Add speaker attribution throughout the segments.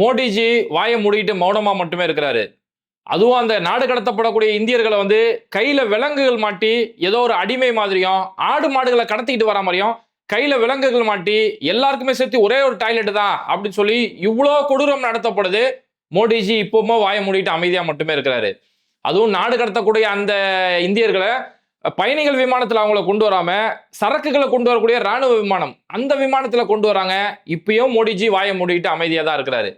Speaker 1: மோடிஜி வாயை மூடிட்டு மௌனமாக மட்டுமே இருக்கிறாரு. அதுவும் அந்த நாடு கடத்தப்படக்கூடிய இந்தியர்களை வந்து கையில் விலங்குகள் மாட்டி ஏதோ ஒரு அடிமை மாதிரியும் ஆடு மாடுகளை கடத்திக்கிட்டு வர மாதிரியும் கையில் விலங்குகள் மாட்டி எல்லாருக்குமே சேர்த்து ஒரே ஒரு டாய்லெட் தான் அப்படின்னு சொல்லி இவ்வளோ கொடூரம் நடத்தப்படுது. மோடிஜி இப்போமோ வாயை மூடிட்டு அமைதியாக மட்டுமே இருக்கிறாரு. அதுவும் நாடு கடத்தக்கூடிய அந்த இந்தியர்களை பயணிகள் விமானத்தில் அவங்கள கொண்டு வராமல் சரக்குகளை கொண்டு வரக்கூடிய ராணுவ விமானம் அந்த விமானத்தில் கொண்டு வராங்க. இப்பயும் மோடிஜி வாயை மூடிட்டு அமைதியாக தான் இருக்கிறாரு.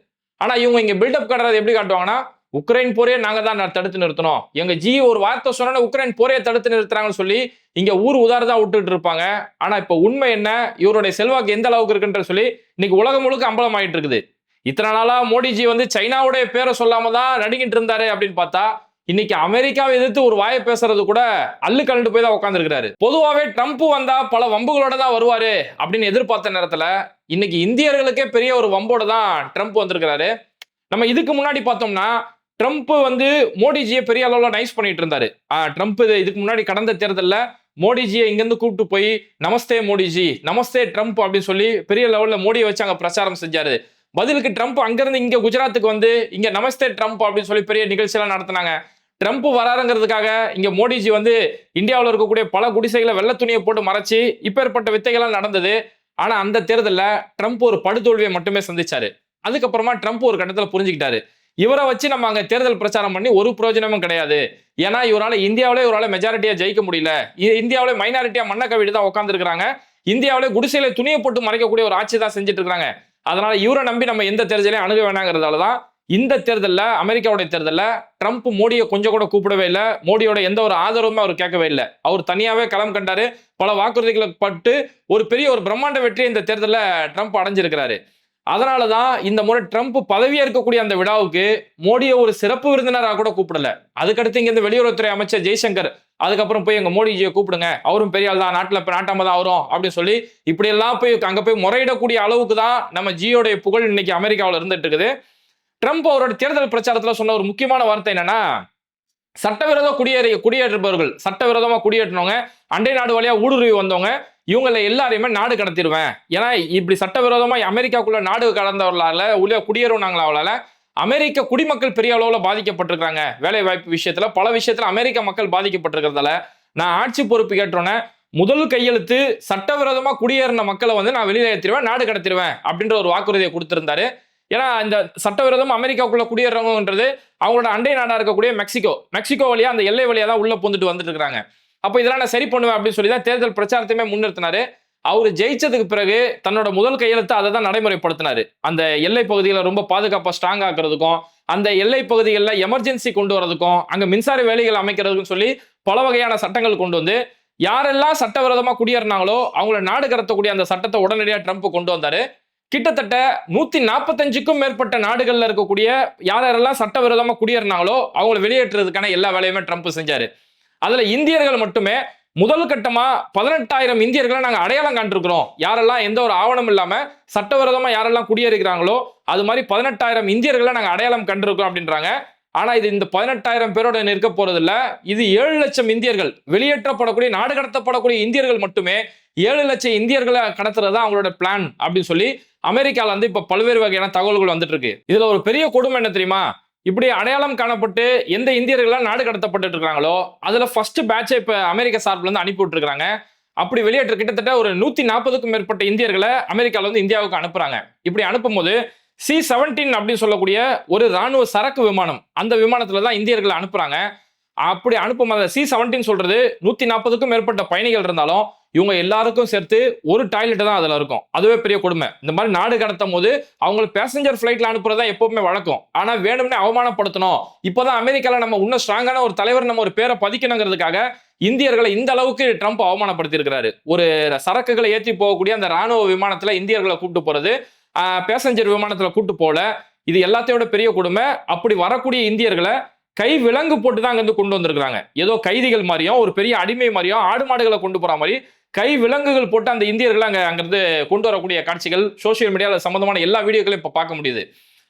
Speaker 1: ஆனா இவங்க இங்க பில்டப் காட்டுறது எப்படி காட்டுவாங்கன்னா உக்ரைன் போரே நாங்க தான் தடுத்து நிறுத்தணும். எங்க ஜி ஒரு வார்த்தை சொன்னா உக்ரைன் போரே தடுத்து நிறுத்துறாங்கன்னு சொல்லி இங்க ஊர் உதாரதா விட்டுட்டு இருப்பாங்க. ஆனா இப்ப உண்மை என்ன? இவருடைய செல்வாக்கு எந்த அளவுக்கு இருக்குன்ற சொல்லி இன்னைக்கு உலகம் முழுக்க அம்பலம் ஆயிட்டு இருக்குது. இத்தனை நாளா மோடிஜி வந்து சைனாவுடைய பேரை சொல்லாம தான் நடிக்கிட்டு இருந்தாரு அப்படின்னு பார்த்தா இன்னைக்கு அமெரிக்காவை எதிர்த்து ஒரு வாயை பேசுறது கூட அல்லு கலண்டு போய் தான் உட்காந்துருக்காரு பொதுவாகவே ட்ரம்ப் வந்தா பல வம்புகளோட தான் வருவாரு அப்படின்னு எதிர்பார்த்த நேரத்தில் இன்னைக்கு இந்தியர்களுக்கே பெரிய ஒரு வம்போட தான் ட்ரம்ப் வந்திருக்கிறாரு. நம்ம இதுக்கு முன்னாடி பார்த்தோம்னா ட்ரம்ப் வந்து மோடிஜியை பெரிய அளவில் நைஸ் பண்ணிட்டு இருந்தாரு. ட்ரம்ப் இது இதுக்கு முன்னாடி கடந்த தேர்தலில் மோடிஜியை இங்கேருந்து கூப்பிட்டு போய் நமஸ்தே மோடிஜி நமஸ்தே ட்ரம்ப் அப்படின்னு சொல்லி பெரிய லெவலில் மோடியை வச்சு அங்கே பிரச்சாரம் செஞ்சாரு. பதிலுக்கு ட்ரம்ப் அங்கேருந்து இங்கே குஜராத்துக்கு வந்து இங்கே நமஸ்தே ட்ரம்ப் அப்படின்னு சொல்லி பெரிய நிகழ்ச்சியெல்லாம் நடத்தினாங்க. ட்ரம்ப் வராருங்கிறதுக்காக இங்க மோடிஜி வந்து இந்தியாவில் இருக்கக்கூடிய பல குடிசைகளை வெள்ளை துணியை போட்டு மறைச்சி இப்பேற்பட்ட வித்தைகள்லாம் நடந்தது. ஆனா அந்த தேர்தலில் ட்ரம்ப் ஒரு படுதோல்வியை மட்டுமே சந்திச்சாரு. அதுக்கப்புறமா ட்ரம்ப் ஒரு கட்டத்தில் புரிஞ்சுக்கிட்டாரு. இவரை வச்சு நம்ம அங்கே தேர்தல் பிரச்சாரம் பண்ணி ஒரு பிரயோஜனமும் கிடையாது. ஏன்னா இவரால் இந்தியாவிலே இவரால் மெஜாரிட்டியாக ஜெயிக்க முடியல. இந்தியாவிலே மைனாரிட்டியாக மண்ணை கவிட்டு தான் உட்காந்துருக்காங்க இந்தியாவிலே குடிசையில துணியை போட்டு மறைக்கக்கூடிய ஒரு ஆட்சி தான் செஞ்சுட்டு இருக்காங்க. அதனால இவரை நம்பி நம்ம எந்த தேர்தலையும் அணுக வேணாங்கிறதால தான் இந்த தேர்தலில் அமெரிக்காவுடைய தேர்தலில் ட்ரம்ப் மோடியை கொஞ்சம் கூட கூப்பிடவே இல்லை. மோடியோட எந்த ஒரு ஆதரவுமே அவர் கேட்கவே இல்லை. அவர் தனியாகவே களம் கண்டாரு. பல வாக்குறுதிகளை பட்டு ஒரு பெரிய ஒரு பிரம்மாண்ட வெற்றியை இந்த தேர்தலில் ட்ரம்ப் அடைஞ்சிருக்கிறாரு. அதனால தான் இந்த முறை ட்ரம்ப் பதவியேற்கக்கூடிய இருக்கக்கூடிய அந்த விழாவுக்கு மோடியை ஒரு சிறப்பு விருந்தினராக கூட கூப்பிடல. அதுக்கடுத்து இங்கேருந்து இந்த வெளியுறவுத்துறை அமைச்சர் ஜெய்சங்கர் அதுக்கப்புறம் போய் எங்கள் மோடிஜியை கூப்பிடுங்க. அவரும் பெரிய ஆள் தான் நாட்டில் இப்போ நாட்டாம தான் வரும் அப்படின்னு சொல்லி இப்படியெல்லாம் போய் அங்கே போய் முறையிடக்கூடிய அளவுக்கு தான் நம்ம ஜியோடைய புகழ் இன்னைக்கு அமெரிக்காவில் இருந்துட்டு இருக்குது. ட்ரம்ப் அவரோட தேர்தல் பிரச்சாரத்தில் சொன்ன ஒரு முக்கியமான வார்த்தை என்னன்னா சட்டவிரோத குடியேறி குடியேற்றுபவர்கள் சட்டவிரோதமாக குடியேற்றினவங்க அண்டை நாடு வழியாக ஊடுருவி வந்தவங்க இவங்களை எல்லாரையுமே நாடு கடத்திடுவேன். ஏன்னா இப்படி சட்டவிரோதமாக அமெரிக்காக்குள்ள நாடு கடந்தவர்களால உள்ள குடியேறினாங்களால அமெரிக்க குடிமக்கள் பெரிய அளவில் பாதிக்கப்பட்டிருக்காங்க வேலை வாய்ப்பு விஷயத்துல பல விஷயத்துல அமெரிக்க மக்கள் பாதிக்கப்பட்டிருக்கிறதால நான் ஆட்சி பொறுப்பு கேட்டோன்னே முதல் கையெழுத்து சட்டவிரோதமாக குடியேறின மக்களை வந்து நான் வெளியில ஏற்றிடுவேன் நாடு கடத்திடுவேன் அப்படின்ற ஒரு வாக்குறுதியை கொடுத்திருந்தாரு. ஏன்னா இந்த சட்டவிரோதம் அமெரிக்காவுக்குள்ள குடியேறவங்கன்றது அவங்களோட அண்டை நாடா இருக்கக்கூடிய மெக்சிகோ. மெக்சிகோ வழியா அந்த எல்லை வழியா தான் உள்ள பூந்துட்டு வந்துட்டு இருக்காங்க. அப்போ இதெல்லாம் நான் சரி பண்ணுவேன் அப்படின்னு சொல்லி தான் தேர்தல் பிரச்சாரத்தையுமே முன்னிறுத்தினாரு. அவர் ஜெயிச்சதுக்கு பிறகு தன்னோட முதல் கையெழுத்து அதை தான் நடைமுறைப்படுத்தினாரு. அந்த எல்லை பகுதிகளை ரொம்ப பாதுகாப்பாக ஸ்ட்ராங் ஆக்குறதுக்கும் அந்த எல்லை பகுதிகளில் எமர்ஜென்சி கொண்டு வரதுக்கும் அங்கே மின்சார வேலைகள் அமைக்கிறதுக்கும் சொல்லி பல வகையான சட்டங்கள் கொண்டு வந்து யாரெல்லாம் சட்டவிரோதமாக குடியேறினாங்களோ அவங்கள நாடு கடத்தக்கூடிய அந்த சட்டத்தை உடனடியாக ட்ரம்ப் கொண்டு வந்தாரு. கிட்டத்தட்ட நூத்தி நாற்பத்தஞ்சுக்கும் மேற்பட்ட நாடுகள்ல இருக்கக்கூடிய யார் யாரெல்லாம் சட்டவிரோதமா குடியேறினாங்களோ அவங்களை வெளியேற்றுறதுக்கான எல்லா வேலையுமே ட்ரம்ப் செஞ்சாரு. அதுல இந்தியர்கள் மட்டுமே முதல் கட்டமா பதினெட்டாயிரம் இந்தியர்களை நாங்க அடையாளம் காண்டிருக்கிறோம் யாரெல்லாம் எந்த ஒரு ஆவணம் இல்லாம சட்டவிரோதமா யாரெல்லாம் குடியேறுகிறாங்களோ அது மாதிரி பதினெட்டாயிரம் இந்தியர்களை நாங்க அடையாளம் கண்டிருக்கிறோம் அப்படின்றாங்க. ஆனால் இது இந்த பதினெட்டாயிரம் பேரோட நிற்க போறதில்ல. இது ஏழு லட்சம் இந்தியர்கள். வெளியேற்றப்படக்கூடிய நாடு கடத்தப்படக்கூடிய இந்தியர்கள் மட்டுமே ஏழு லட்சம் இந்தியர்களை கடத்துறது தான் அவங்களோட பிளான் அப்படின்னு சொல்லி அமெரிக்காவில் வந்து இப்போ பல்வேறு வகையான தகவல்கள் வந்துட்டு இருக்கு இதில் ஒரு பெரிய கொடுமை என்ன தெரியுமா? இப்படி அடையாளம் காணப்பட்டு எந்த இந்தியர்கள்லாம் நாடு கடத்தப்பட்டு இருக்காங்களோ அதில் ஃபர்ஸ்ட் பேட்சை இப்போ அமெரிக்க சார்பில் வந்து அனுப்பி விட்டுருக்காங்க. அப்படி வெளியேற்ற கிட்டத்தட்ட ஒரு நூற்றி நாற்பதுக்கும் மேற்பட்ட இந்தியர்களை அமெரிக்காவில் வந்து இந்தியாவுக்கு அனுப்புறாங்க. இப்படி அனுப்பும்போது சி செவன்டீன் அப்படின்னு சொல்லக்கூடிய ஒரு ராணுவ சரக்கு விமானம். அந்த விமானத்துல தான் இந்தியர்களை அனுப்புறாங்க. அப்படி அனுப்பும் அந்த சி செவன்டீன் சொல்றது நூத்தி நாற்பதுக்கும் மேற்பட்ட பயணிகள் இருந்தாலும் இவங்க எல்லாருக்கும் சேர்த்து ஒரு டாய்லெட் தான் அதுல இருக்கும். அதுவே பெரிய கொடுமை. இந்த மாதிரி நாடு கடத்தும் போது அவங்களை பேசஞ்சர் ஃபிளைட்ல அனுப்புறதா எப்பவுமே வழக்கம். ஆனா வேணும்னே அவமானப்படுத்தணும். இப்போதான் அமெரிக்கால நம்ம இன்னும் ஸ்ட்ராங்கான ஒரு தலைவர் நம்ம ஒரு பேரை பதிக்கணுங்கிறதுக்காக இந்தியர்களை இந்த அளவுக்கு ட்ரம்ப் அவமானப்படுத்தி இருக்கிறாரு ஒரு சரக்குகளை ஏற்றி போகக்கூடிய அந்த ராணுவ விமானத்துல இந்தியர்களை கூப்பிட்டு போறது பேசஞ்சர் விமானத்தில் கூட்டு போல. இது எல்லாத்தையோட பெரிய கொடுமை. அப்படி வரக்கூடிய இந்தியர்களை கை விலங்கு போட்டு தான் அங்கேருந்து கொண்டு வந்திருக்காங்க ஏதோ கைதிகள் மாதிரியும் ஒரு பெரிய அடிமை மாதிரியும் ஆடு மாடுகளை கொண்டு போகிற மாதிரி கை விலங்குகள் போட்டு அந்த இந்தியர்களை அங்கே அங்கேருந்து கொண்டு வரக்கூடிய காட்சிகள் சோசியல் மீடியாவில் சம்மந்தமான எல்லா வீடியோக்களையும் இப்போ பார்க்க முடியுது.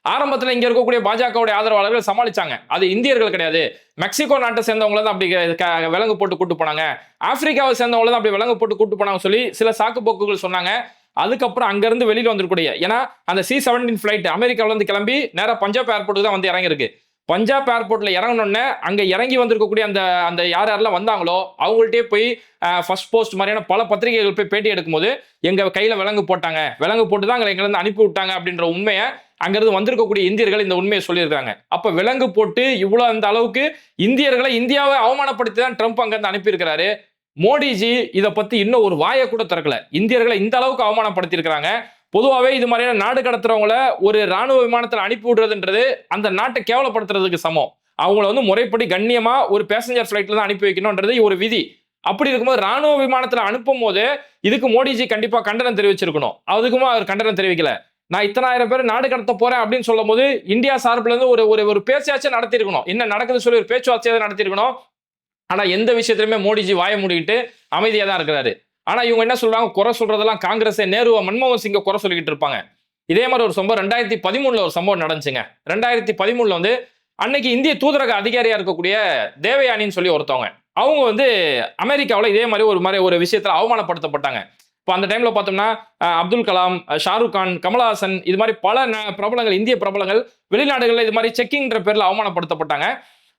Speaker 1: ஆரம்பத்தில் இங்கே இருக்கக்கூடிய பாஜகவுடைய ஆதரவாளர்கள் சமாளிச்சாங்க. அது இந்தியர்கள் கிடையாது. மெக்சிகோ நாட்டை சேர்ந்தவங்கள தான் அப்படி க- விலங்கு போட்டு கூட்டு போனாங்க. ஆப்பிரிக்காவை சேர்ந்தவங்கள தான் அப்படி விலங்கு போட்டு கூட்டு போனாங்க சொல்லி சில சாக்கு போக்குகள் சொன்னாங்க. அதுக்கப்புறம் அங்கேருந்து வெளியில் வந்துருக்கூடிய ஏன்னா அந்த சி செவன்டீன் ஃப்ளைட் அமெரிக்காவிலேருந்து கிளம்பி நேராக பஞ்சாப் ஏர்போர்ட்டுக்கு தான் வந்து இறங்கியிருக்கு. பஞ்சாப் ஏர்போர்ட்டில் இறங்கினோடனே அங்கே இறங்கி வந்திருக்கக்கூடிய அந்த அந்த யார் யாரெல்லாம் வந்தாங்களோ அவங்கள்ட்டே போய் ஃபர்ஸ்ட் போஸ்ட் மாதிரியான பல பத்திரிகைகள் போய் பேட்டி எடுக்கும்போது எங்கள் கையில் விலங்கு போட்டாங்க. விலங்கு போட்டு தான் எங்களை அனுப்பி விட்டாங்க அப்படின்ற உண்மையை அங்கேருந்து வந்திருக்கக்கூடிய இந்தியர்கள் இந்த உண்மையை சொல்லியிருக்காங்க அப்போ விலங்கு போட்டு இவ்வளோ அந்த அளவுக்கு இந்தியர்களை இந்தியாவை அவமானப்படுத்தி தான் ட்ரம்ப் அங்கேருந்து அனுப்பியிருக்கிறாரு. மோடிஜி இதை பத்தி இன்னும் ஒரு வாயை கூட திறக்கல. இந்தியர்களை இந்த அளவுக்கு அவமானப்படுத்தியிருக்கிறாங்க. பொதுவாகவே இது மாதிரியான நாடு கடத்துறவங்கள ஒரு ராணுவ விமானத்தில் அனுப்பி விடுறதுன்றது அந்த நாட்டை கேவலப்படுத்துறதுக்கு சமம். அவங்கள வந்து முறைப்படி கண்ணியமா ஒரு பேசஞ்சர் ஃபிளைட்ல தான் அனுப்பி வைக்கணும்ன்றது ஒரு விதி. அப்படி இருக்கும்போது ராணுவ விமானத்தில் அனுப்பும் போது இதுக்கு மோடிஜி கண்டிப்பா கண்டனம் தெரிவிச்சிருக்கணும். அதுக்குமா அவர் கண்டனம் தெரிவிக்கல. நான் இத்தனாயிரம் பேர் நாடு கடத்த போறேன் அப்படின்னு சொல்லும் போது இந்தியா சார்பில் இருந்து ஒரு ஒரு ஒரு பேச்சாச்சும் நடத்திருக்கணும் என்ன நடக்குதுன்னு சொல்லி ஒரு பேச்சுவார்த்தையாவது நடத்திருக்கணும் ஆனால் எந்த விஷயத்திலுமே மோடிஜி வாய மூடிக்கிட்டு அமைதியாக தான் இருக்கிறாரு. ஆனால் இவங்க என்ன சொல்றாங்க? குறை சொல்றதெல்லாம் காங்கிரஸ் நேருவா மன்மோகன் சிங்கை குறை சொல்லிக்கிட்டு இருப்பாங்க. இதே மாதிரி ஒரு சம்பவம் ரெண்டாயிரத்தி பதிமூணுல ஒரு சம்பவம் நடந்துச்சுங்க. ரெண்டாயிரத்தி பதிமூணுல வந்து அன்னைக்கு இந்திய தூதரக அதிகாரியா இருக்கக்கூடிய தேவயானின்னு சொல்லி ஒருத்தவங்க அவங்க வந்து அமெரிக்காவில் இதே மாதிரி ஒரு மாதிரி ஒரு விஷயத்தில் அவமானப்படுத்தப்பட்டாங்க. இப்போ அந்த டைம்ல பார்த்தோம்னா அப்துல் கலாம் ஷாருக் கான் கமலஹாசன் இது மாதிரி பல ந- பிரபலங்கள் இந்திய பிரபலங்கள் வெளிநாடுகளில் இது மாதிரி செக்கிங்ன்ற பேரில் அவமானப்படுத்தப்பட்டாங்க.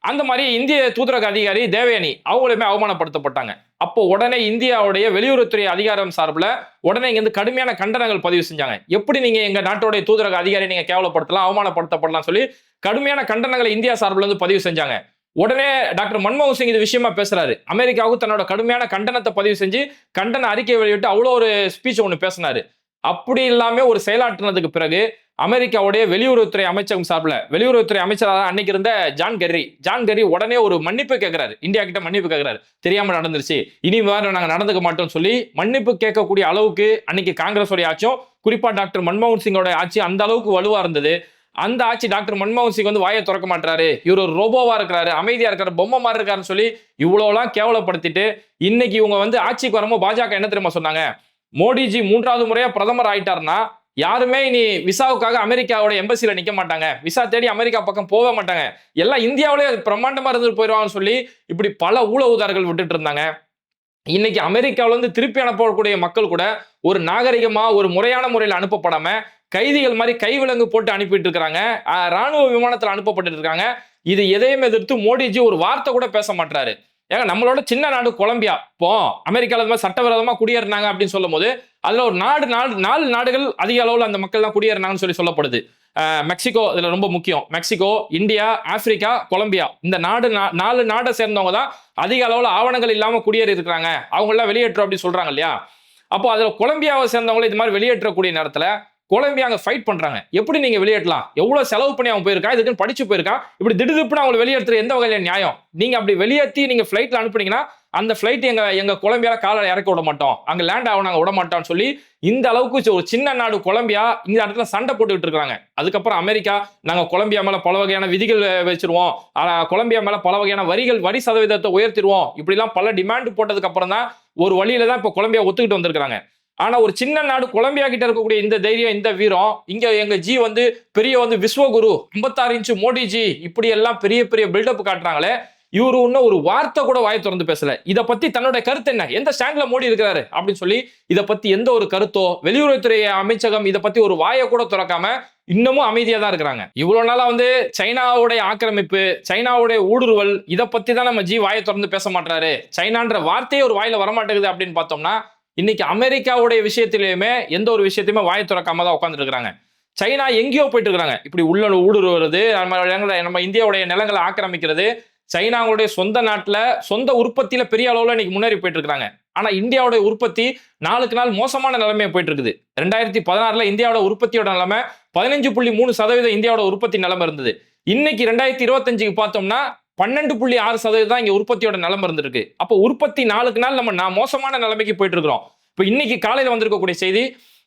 Speaker 1: அந்த மாதிரி இந்திய தூதரக அதிகாரி தேவயானி அவங்களுமே அவமானப்படுத்தப்பட்டாங்க. அப்போ உடனே இந்தியாவுடைய வெளியுறவுத்துறை அதிகாரம் சார்பில் உடனே இங்கேருந்து கடுமையான கண்டனங்கள் பதிவு செஞ்சாங்க. எப்படி நீங்கள் எங்கள் நாட்டோடைய தூதரக அதிகாரி நீங்கள் கேவலப்படுத்தலாம் அவமானப்படுத்தப்படலாம் சொல்லி கடுமையான கண்டனங்களை இந்தியா சார்பில் வந்து பதிவு செஞ்சாங்க. உடனே டாக்டர் மன்மோகன் சிங் இது விஷயமா பேசுறாரு. அமெரிக்காவுக்கு தன்னோட கடுமையான கண்டனத்தை பதிவு செஞ்சு கண்டன அறிக்கை வெளியிட்டு அவ்வளோ ஒரு ஸ்பீச் ஒன்று பேசினாரு. அப்படி இல்லாம ஒரு செயலாற்றினதுக்கு பிறகு அமெரிக்காவுடைய வெளியுறவுத்துறை அமைச்சகம் சார்பில் வெளியுறவுத்துறை அமைச்சராக அன்னைக்கு இருந்த ஜான் கெர்ரி. ஜான் கெர்ரி உடனே ஒரு மன்னிப்பு கேட்கிறாரு. இந்தியா கிட்ட மன்னிப்பு கேட்கிறாரு. தெரியாம நடந்துருச்சு. இனி வேற நாங்கள் நடந்துக்க மாட்டோம்னு சொல்லி மன்னிப்பு கேட்கக்கூடிய அளவுக்கு அன்னைக்கு காங்கிரஸ் உடைய ஆட்சியும் குறிப்பா டாக்டர் மன்மோகன் சிங்கோட ஆட்சி அந்த அளவுக்கு வலுவா இருந்தது. அந்த ஆட்சி டாக்டர் மன்மோகன் சிங் வந்து வாயை திறக்க மாட்டாரு இவர் ஒரு ரோபோவா இருக்கிறாரு. அமைதியா இருக்காரு. பொம்மை மாதிரி இருக்காருன்னு சொல்லி இவ்வளோலாம் கேவலப்படுத்திட்டு இன்னைக்கு இவங்க வந்து ஆட்சிக்கு வரமோ பாஜக என்ன தெரியுமா சொன்னாங்க? மோடிஜி மூன்றாவது முறையா பிரதமர் ஆயிட்டாருன்னா யாருமே இனி விசாவுக்காக அமெரிக்காவோட எம்பசியில நிக்க மாட்டாங்க. விசா தேடி அமெரிக்கா பக்கம் போக மாட்டாங்க. எல்லாம் இந்தியாவிலே அது பிரம்மாண்டமா இருந்துட்டு போயிடுவாங்கன்னு சொல்லி இப்படி பல ஊழ உதார்கள் விட்டுட்டு இருந்தாங்க. இன்னைக்கு அமெரிக்காவுல இருந்து திருப்பி அனுப்பக்கூடிய மக்கள் கூட ஒரு நாகரிகமா ஒரு முறையான முறையில் அனுப்பப்படாம கைதிகள் மாதிரி கைவிலங்கு போட்டு அனுப்பிட்டு இருக்காங்க ராணுவ விமானத்தில் அனுப்பப்பட்டு இருக்காங்க. இது எதையும் எதிர்த்து மோடிஜி ஒரு வார்த்தை கூட பேச மாட்டாரு ஏங்க நம்மளோட சின்ன நாடு கொலம்பியா. இப்போ அமெரிக்கால அது மாதிரி சட்டவிரோதமா குடியேறினாங்க அப்படின்னு சொல்லும் போது அதுல ஒரு நாடு நாடு நாலு நாடுகள் அதிக அளவுல அந்த மக்கள் தான் குடியேறினாங்கன்னு சொல்லி சொல்லப்படுது. மெக்சிகோ இதுல ரொம்ப முக்கியம். Mexico India Africa Colombia. இந்த நாடு நா- நாலு நாடை சேர்ந்தவங்க தான் அதிக அளவுல ஆவணங்கள் இல்லாம குடியேறி இருக்கிறாங்க. அவங்க எல்லாம் வெளியேற்றோம் அப்படின்னு சொல்றாங்க இல்லையா? அப்போ அதுல கொலம்பியாவை சேர்ந்தவங்களை இது மாதிரி வெளியேற்றக்கூடிய நேரத்துல கொலம்பியா அங்கே ஃபைட் பண்றாங்க. எப்படி நீங்க வெளியேற்றலாம் எவ்வளவு செலவு பண்ணி அவன் போயிருக்கா? இதுக்குன்னு படிச்சு போயிருக்கான் இப்படி திடுதிப்புன்னு அவங்களை வெளியேற்றுற எந்த வகையில நியாயம்? நீங்க அப்படி வெளியேற்றி நீங்க ஃபிளைட்ல அனுப்புனீங்கன்னா அந்த ஃபிளைட் எங்க எங்க கொலம்பியால காலை இறக்க விட மாட்டோம். அங்க லேண்ட் ஆகும் நாங்க விட மாட்டோம்னு சொல்லி இந்த அளவுக்கு ஒரு சின்ன நாடு கொலம்பியா இந்த இடத்துல சண்டை போட்டுக்கிட்டு இருக்காங்க. அதுக்கப்புறம் அமெரிக்கா நாங்க கொலம்பியா மேல பல வகையான விதிகள் வச்சிருவோம். கொலம்பியா மேல பல வகையான வரிகள் வரி சதவீதத்தை உயர்த்திடுவோம். இப்படிலாம் பல டிமாண்ட் போட்டதுக்கு அப்புறம் தான் ஒரு வழியில தான் இப்போ கொலம்பியா ஒத்துக்கிட்டு வந்திருக்காங்க ஆனால் ஒரு சின்ன நாடு கொலம்பியா கிட்ட இருக்கக்கூடிய இந்த தைரியம் இந்த வீரம் இங்கே எங்கள் ஜி வந்து பெரிய வந்து விஸ்வகுரு 56 இன்ச்சு மோடிஜி இப்படி எல்லாம் பெரிய பெரிய பில்டப் காட்டுறாங்களே இவரு இன்னும் ஒரு வார்த்தை கூட வாய் திறந்து பேசல. இதை பத்தி தன்னோட கருத்து என்ன? எந்த ஸ்டாண்ட்ல மோடி இருக்கிறாரு? அப்படின்னு சொல்லி இதை பத்தி எந்த ஒரு கருத்தோ வெளியுறவுத்துறை அமைச்சகம் இதை பத்தி ஒரு வாயை கூட திறக்காம இன்னமும் அமைதியா தான் இருக்கிறாங்க. இவ்வளவு நாளா வந்து சைனாவுடைய ஆக்கிரமிப்பு சைனாவுடைய ஊடுருவல் இதை பத்தி தான் நம்ம ஜி வாயை திறந்து பேச மாட்டாரு சைனான்ற வார்த்தையே ஒரு வாயில வரமாட்டேங்குது அப்படின்னு பார்த்தோம்னா இன்னைக்கு அமெரிக்காவுடைய விஷயத்திலையுமே எந்த ஒரு விஷயத்தையுமே வாய் திறக்காம தான் உட்காந்துட்டு சைனா எங்கேயோ போயிட்டு இருக்காங்க இப்படி உள்ள ஊடுருவது நம்ம இடங்களை- நம்ம இந்தியாவுடைய நிலங்களை ஆக்கிரமிக்கிறது. சைனாவுடைய சொந்த நாட்டில் சொந்த உற்பத்தியில் பெரிய அளவில் இன்னைக்கு முன்னேறி போயிட்டு இருக்காங்க ஆனால் இந்தியாவுடைய உற்பத்தி நாளுக்கு நாள் மோசமான நிலைமையை போயிட்டு இருக்குது ரெண்டாயிரத்தி பதினாறுல இந்தியாவோட உற்பத்தியோட நிலைமை பதினஞ்சு புள்ளி மூணு சதவீதம் இந்தியாவோட உற்பத்தி நிலைமை இருந்தது. இன்னைக்கு ரெண்டாயிரத்தி இருபத்தஞ்சுக்கு பார்த்தோம்னா பன்னெண்டு புள்ளி ஆறு சதவீதம் தான் இங்க உற்பத்தியோட நிலம் இருந்திருக்கு. அப்போ உற்பத்தி நாளுக்கு நாள் நம்ம நான் மோசமான நிலைமைக்கு போயிட்டு இருக்கிறோம் இப்போ இன்னைக்கு காலையில் வந்திருக்கக்கூடிய செய்தி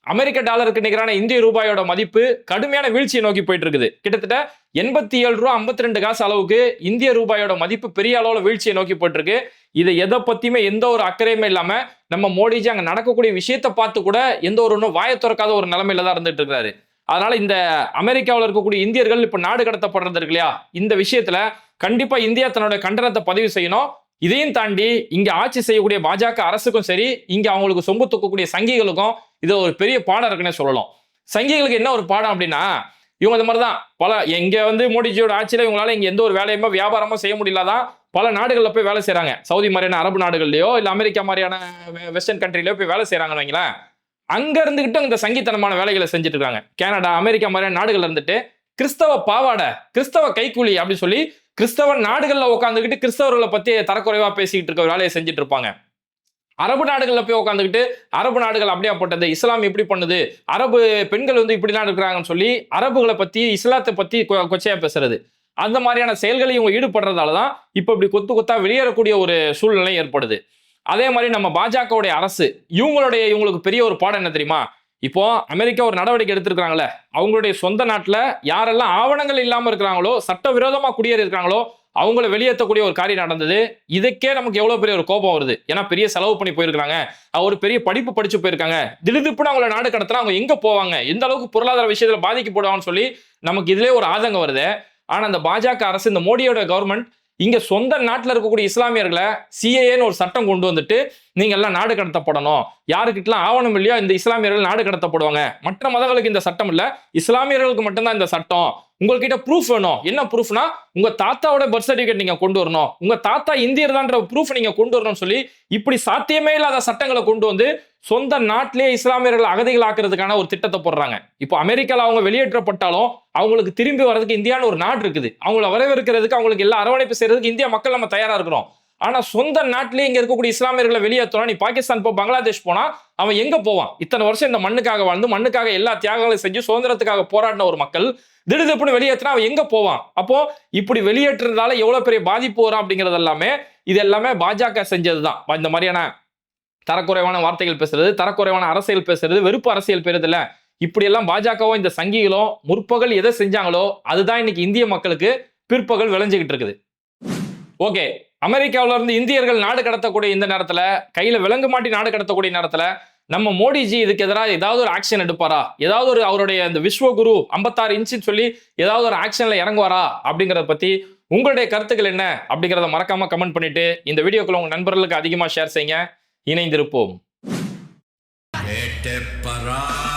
Speaker 1: அமெரிக்க டாலருக்கு நிகரான இந்திய ரூபாயோட மதிப்பு கடுமையான வீழ்ச்சியை நோக்கி போயிட்டு இருக்குது கிட்டத்தட்ட எண்பத்தி ஏழு ரூபா ஐம்பத்தி ரெண்டு காசு அளவுக்கு இந்திய ரூபாயோட மதிப்பு பெரிய அளவில் வீழ்ச்சியை நோக்கி போயிட்டு இருக்கு இதை எதை பத்தியுமே எந்த ஒரு அக்கறையுமே இல்லாம நம்ம மோடிஜி அங்க நடக்கக்கூடிய விஷயத்தை பார்த்து கூட எந்த ஒரு ஒன்றும் வாயை திறக்காத ஒரு நிலைமையில தான் இருந்துட்டு இருக்கிறாரு. அதனால இந்த அமெரிக்காவில் இருக்கக்கூடிய இந்தியர்கள் இப்போ நாடு கடத்தப்படுறது இருக்கு இல்லையா? இந்த விஷயத்துல கண்டிப்பா இந்தியா தன்னோட கண்டனத்தை பதிவு செய்யணும். இதையும் தாண்டி இங்க ஆட்சி செய்யக்கூடிய பாஜக அரசுக்கும் சரி இங்க அவங்களுக்கு சொம்பு தூக்கக்கூடிய சங்கிகளுக்கும் இது ஒரு பெரிய பாடம் இருக்குன்னே சொல்லலாம். சங்கிகளுக்கு என்ன ஒரு பாடம் அப்படின்னா இவங்க இந்த மாதிரி தான் பல எங்க வந்து மோடிஜியோட ஆட்சியில இவங்களால இங்க எந்த ஒரு வேலையுமோ வியாபாரமோ செய்ய முடியலதான் பல நாடுகளில் போய் வேலை செய்யறாங்க சவுதி மாதிரியான அரபு நாடுகள்லயோ இல்ல அமெரிக்கா மாதிரியான வெஸ்டர்ன் கண்ட்ரிலயோ போய் வேலை செய்யறாங்கன்னு வைங்களேன். அங்க இருந்துகிட்டு இந்த சங்கித்தனமான வேலைகளை செஞ்சுட்டு இருக்காங்க கனடா அமெரிக்கா மாதிரியான நாடுகள்ல இருந்துட்டு கிறிஸ்தவ பாவாடை கிறிஸ்தவ கைக்கூலி அப்படின்னு சொல்லி கிறிஸ்தவ நாடுகள்ல உட்காந்துக்கிட்டு கிறிஸ்தவர்களை பத்தி தரக்குறைவா பேசிக்கிட்டு இருக்க வேலையை செஞ்சுட்டு இருப்பாங்க அரபு நாடுகளில் போய் உட்காந்துக்கிட்டு அரபு நாடுகள் அப்படியா போட்டது இஸ்லாம் இப்படி பண்ணுது அரபு பெண்கள் வந்து இப்படிலாம் இருக்கிறாங்கன்னு சொல்லி அரபுகளை பத்தி இஸ்லாத்தை பத்தி கொ- கொச்சையா பேசுறது. அந்த மாதிரியான செயல்களில் இவங்க ஈடுபடுறதால தான் இப்போ இப்படி கொத்து கொத்தா வெளியேறக்கூடிய ஒரு சூழ்நிலை ஏற்படுது. அதே மாதிரி நம்ம பாஜகவுடைய அரசு இவங்களுடைய இவங்களுக்கு பெரிய ஒரு பாடம் என்ன தெரியுமா? இப்போ அமெரிக்கா ஒரு நடவடிக்கை எடுத்திருக்காங்களே அவங்களுடைய சொந்த நாட்டில் யாரெல்லாம் ஆவணங்கள் இல்லாமல் இருக்கிறாங்களோ சட்டவிரோதமாக குடியேறி இருக்காங்களோ அவங்கள வெளியேற்றக்கூடிய ஒரு காரியம் நடந்தது. இதுக்கே நமக்கு எவ்வளோ பெரிய ஒரு கோபம் வருது. ஏன்னா பெரிய செலவு பண்ணி போயிருக்காங்க அவங்க ஒரு பெரிய படிப்பு படிச்சு போயிருக்காங்க. திடுதிப்புன்னு அவங்கள நாடு கடத்தினா அவங்க எங்கே போவாங்க? எந்த அளவுக்கு பொருளாதார விஷயத்தில் பாதிக்கப்படுவாங்கன்னு சொல்லி நமக்கு இதிலே ஒரு ஆதங்கம் வருது. ஆனால் அந்த பாஜக அரசு இந்த மோடியோட கவர்மெண்ட் இங்க சொந்த நாட்டில் இருக்கக்கூடிய இஸ்லாமியர்களை சிஏஏன்னு ஒரு சட்டம் கொண்டு வந்துட்டு நீங்க எல்லாம் நாடு கடத்தப்படணும். யாருக்கிட்டலாம் ஆவணம் இல்லையோ இந்த இஸ்லாமியர்கள் நாடு கடத்தப்படுவாங்க. மற்ற மதங்களுக்கு இந்த சட்டம் இல்ல. இஸ்லாமியர்களுக்கு மட்டும்தான் இந்த சட்டம். உங்கள்கிட்ட ப்ரூஃப் வேணும். என்ன ப்ரூஃப்னா உங்க தாத்தாவோட பர்த் சர்டிஃபிகேட் நீங்க கொண்டு வரணும். உங்க தாத்தா இந்தியர் தான்ற ப்ரூஃப் நீங்க கொண்டு வரணும்னு சொல்லி இப்படி சாத்தியமே இல்லாத சட்டங்களை கொண்டு வந்து சொந்த நாட்டிலேயே இஸ்லாமியர்களை அகதிகள் ஆக்குறதுக்கான ஒரு திட்டத்தை போடுறாங்க. இப்போ அமெரிக்காவில் அவங்க வெளியேற்றப்பட்டாலும் அவங்களுக்கு திரும்பி வர்றதுக்கு இந்தியான்னு ஒரு நாடு இருக்குது. அவங்கள வரவேற்கிறதுக்கு அவங்களுக்கு எல்லா அரவணைப்பு செய்யறதுக்கு இந்தியா மக்கள் நம்ம தயாராக இருக்கிறோம். ஆனால் சொந்த நாட்டிலேயே இங்கே இருக்கக்கூடிய இஸ்லாமியர்களை வெளியேற்றணும் நீ பாகிஸ்தான் போ பங்களாதேஷ் போனால் அவன் எங்கே போவான்? இத்தனை வருஷம் இந்த மண்ணுக்காக வாழ்ந்து மண்ணுக்காக எல்லா தியாகங்களையும் செஞ்சு சுதந்திரத்துக்காக போராடின ஒரு மக்கள் திடுதிப்புன்னு வெளியேற்றினா அவன் எங்கே போவான்? அப்போ இப்படி வெளியேற்றுறதால எவ்வளோ பெரிய பாதிப்பு வரும் அப்படிங்கிறது எல்லாமே இது எல்லாமே பாஜக செஞ்சது தான் இந்த மாதிரியான தரக்குறைவான வார்த்தைகள் பேசுறது தரக்குறைவான அரசியல் பேசுறது வெறுப்பு அரசியல் பெறுதுல இப்படியெல்லாம் பாஜகவும் இந்த சங்கிகளும் முற்பகல் எதை செஞ்சாங்களோ அதுதான் இன்னைக்கு இந்திய மக்களுக்கு பிற்பகல் விளைஞ்சுக்கிட்டு இருக்குது. ஓகே. அமெரிக்காவில இருந்து இந்தியர்கள் நாடு கடத்தக்கூடிய இந்த நேரத்துல கையில விலங்கு மாட்டி நாடு கடத்தக்கூடிய நேரத்துல நம்ம மோடிஜி இதுக்கு எதிராக ஏதாவது ஒரு ஆக்ஷன் எடுப்பாரா? ஏதாவது ஒரு அவருடைய அந்த விஸ்வகுரு ஐம்பத்தாறு இன்ச்சுன்னு சொல்லி ஏதாவது ஒரு ஆக்ஷன்ல இறங்குவாரா? அப்படிங்கிறத பத்தி உங்களுடைய கருத்துக்கள் என்ன? அப்படிங்கிறத மறக்காம கமெண்ட் பண்ணிட்டு இந்த வீடியோக்குள்ள உங்க நண்பர்களுக்கு அதிகமா ஷேர் செய்யுங்க. இணைந்திருப்போம்.
Speaker 2: பரா